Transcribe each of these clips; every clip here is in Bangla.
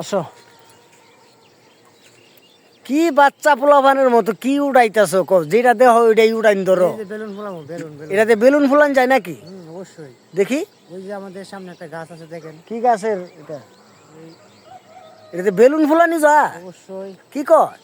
আসো। কি বাচ্চা পোলাপানের মতো কি উড়াইতেছো ক? যেটা দেহ ওইটাই উড়াইন ধরো। এটাতে বেলুন ফুলান যায় নাকি? অবশ্যই। দেখি। ওই যে আমাদের সামনে একটা গাছ আছে দেখেন। কি গাছের এটা? এটাতে বেলুন ফুলানি যা অবশ্যই। কি কয়?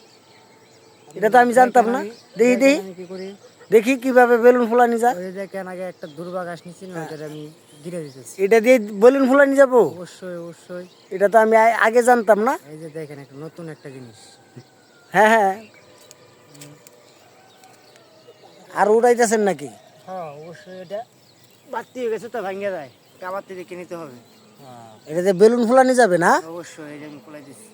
এটা তো আমি জানতাম না। দেখি দেখি। কি করি। দেখি কীভাবে বেলুন ফুলানি যা ওই দেখেন আগে একটা দুর্বা গাছ না ওইটা আমি গিরে দিতেছি। এটা দিয়ে বেলুন ফুলানি যাব? অবশ্যই অবশ্যই। এটা তো আমি আগে জানতাম না। এই যে দেখেন একটা নতুন একটা জিনিস। হ্যাঁ হ্যাঁ। আর উড়াইতেছেন নাকি? হ্যাঁ অবশ্যই এটা বাড়তি হয়ে গেছে তো ভাঙ্গে যায়। কাবার থেকে হবে। এটাতে বেলুন ফুলানি যাবে না? অবশ্যই যে আমি খোলাই দিচ্ছি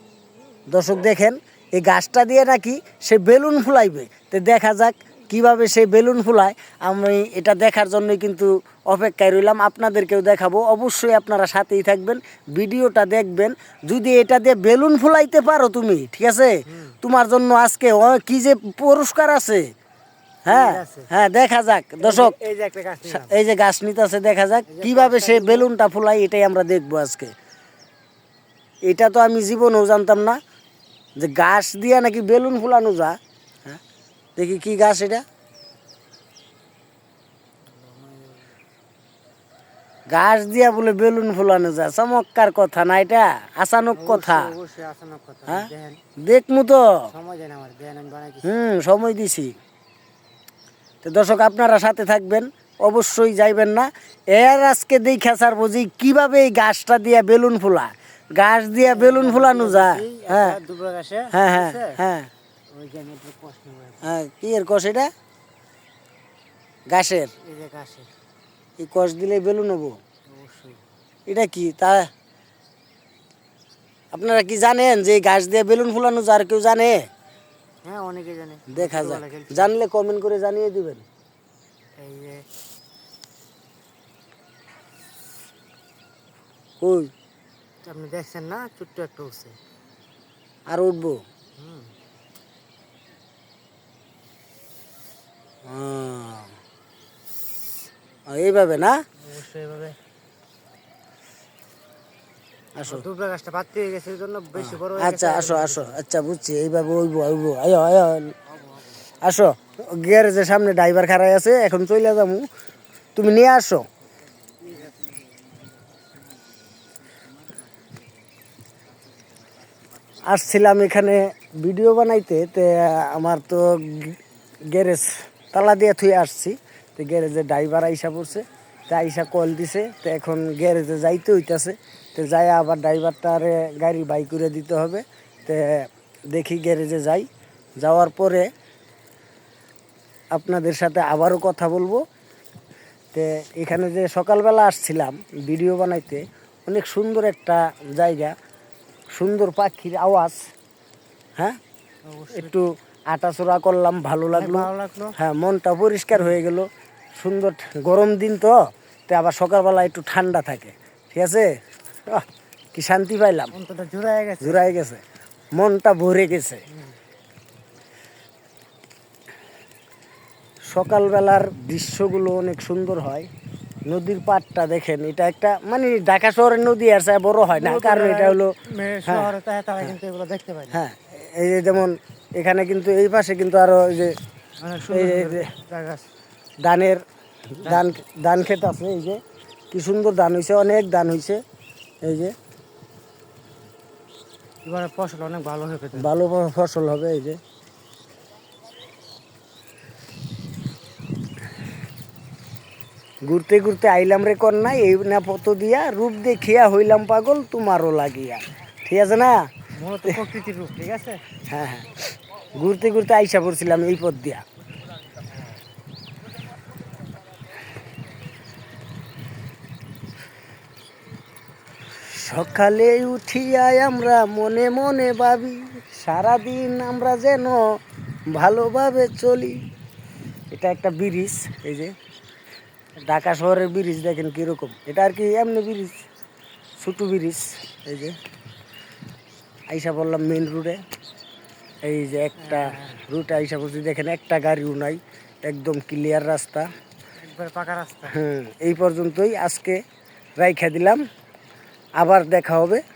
দর্শক দেখেন এই গাছটা দিয়ে নাকি সে বেলুন ফুলাইবে। তো দেখা যাক কীভাবে সে বেলুন ফুলায় আমি এটা দেখার জন্যই কিন্তু অপেক্ষায় রইলাম। আপনাদেরকেও দেখাবো। অবশ্যই আপনারা সাথেই থাকবেন ভিডিওটা দেখবেন। যদি এটা দিয়ে বেলুন ফুলাইতে পারো তুমি ঠিক আছে? তোমার জন্য আজকে কি যে পুরস্কার আছে? হ্যাঁ হ্যাঁ দেখা যাক দর্শক। এই যে গাছ গাছ নিতেছে দেখা যাক কীভাবে সে বেলুনটা ফুলাই এটাই আমরা দেখব আজকে। এটা তো আমি জীবনেও জানতাম না যে গাছ দিয়া নাকি বেলুন ফুলানো যা দেখি কি গাছ এটা? গাছ দিয়া বলে বেলুন ফুলানো যায় চমৎকার কথা না এটা? আচানক কথা। হ্যাঁ? দেখমু তো। হুম সময় দিছি। তো দর্শক আপনারা সাথে থাকবেন অবশ্যই যাইবেন না। এর আজকে দেখা স্যার বুঝি কীভাবে এই গাছটা দিয়া বেলুন ফুলা। গাছ দিয়া বেলুন ফুলানো যায়। হ্যাঁ হ্যাঁ হ্যাঁ হ্যাঁ। হ্যাঁ কি এর কষ এটা? গাছের এই কষ দিলে এটা কি? তা আপনারা কি জানেন যে গাছ দিয়ে বেলুন ফুলানো যার কেউ জানে? হ্যাঁ অনেকে জানে। দেখা যায় জানলে কমেন্ট করে জানিয়ে দিবেন। এই যে কই? আপনি দেখছেন না? ছোট্ট একটা উঠছে। আর উঠবো? হুম। এইভাবে না? আসো। দুর্বা গাছটা বাড়তি হয়ে গেছে জন্য বেশি বড় আচ্ছা আসো আসো। আচ্ছা বুঝছি এইভাবে ওইব ওইব। আয়ো আয়ো আসো গ্যারেজের সামনে ড্রাইভার খারাই আছে এখন চলে যাব তুমি নিয়ে আসো। আসছিলাম এখানে ভিডিও বানাইতে তে আমার তো গ্যারেজ তালা দিয়ে থুয়ে আসছি। তো গ্যারেজে ড্রাইভার আইসা পড়ছে তা আইসা কল দিছে তো এখন গ্যারেজে যাইতে হইতাছে। তো যাই আবার ড্রাইভারটারে গাড়ি বাই করে দিতে হবে। তো দেখি গ্যারেজে যাই। যাওয়ার পরে আপনাদের সাথে আবারও কথা বলব। তে এখানে যে সকালবেলা আসছিলাম ভিডিও বানাইতে অনেক সুন্দর একটা জায়গা সুন্দর পাখির আওয়াজ হ্যাঁ? একটু আটাচোড়া করলাম ভালো লাগল। হ্যাঁ মনটা পরিষ্কার হয়ে গেল। সুন্দর গরম দিন তো তো আবার সকালবেলা একটু ঠান্ডা থাকে। ঠিক আছে? কি শান্তি পাইলাম। জোড়ায় গেছে। জোড়ায় গেছে। মনটা ভরে গেছে। সকালবেলার দৃশ্যগুলো অনেক সুন্দর হয়। নদীর পাড়টা দেখেন এটা একটা মানে ঢাকা শহরের নদী আর চাই বড় হয় না। কারণ এটা হলো হ্যাঁ। এই যে যেমন এখানে কিন্তু এই পাশে কিন্তু আরও এই যে আছে। ধানের ধান। ধান ক্ষেত আছে এই যে। কি সুন্দর ধান হয়েছে অনেক ধান হয়েছে এই যে। এবারে ফসল অনেক ভালো হয়ে ভালো ফসল হবে এই যে। ঘুরতে ঘুরতে আইলাম রে কন্যা এই না পত দিয়া রূপ দেখিয়া হইলাম পাগল তোমারও লাগিয়া। ঠিক আছে না? হ্যাঁ হ্যাঁ। ঘুরতে ঘুরতে আইসা পড়ছিলাম এই পথ দিয়া। সকালে উঠিয়া আমরা মনে মনে ভাবি, সারাদিন আমরা যেন ভালোভাবে চলি। এটা একটা ব্রিজ, এই যে। ঢাকা শহরের ব্রিজ দেখেন কীরকম। এটা আর কি এমনি ব্রিজ, ছোটো ব্রিজ, এই যে। আইসা বললাম মেন রোডে এই যে একটা রুট আইসা বলছি দেখেন একটা গাড়িও নাই একদম ক্লিয়ার রাস্তা। পাকা রাস্তা। হ্যাঁ এই পর্যন্তই আজকে রাইখা দিলাম। আবার দেখা হবে।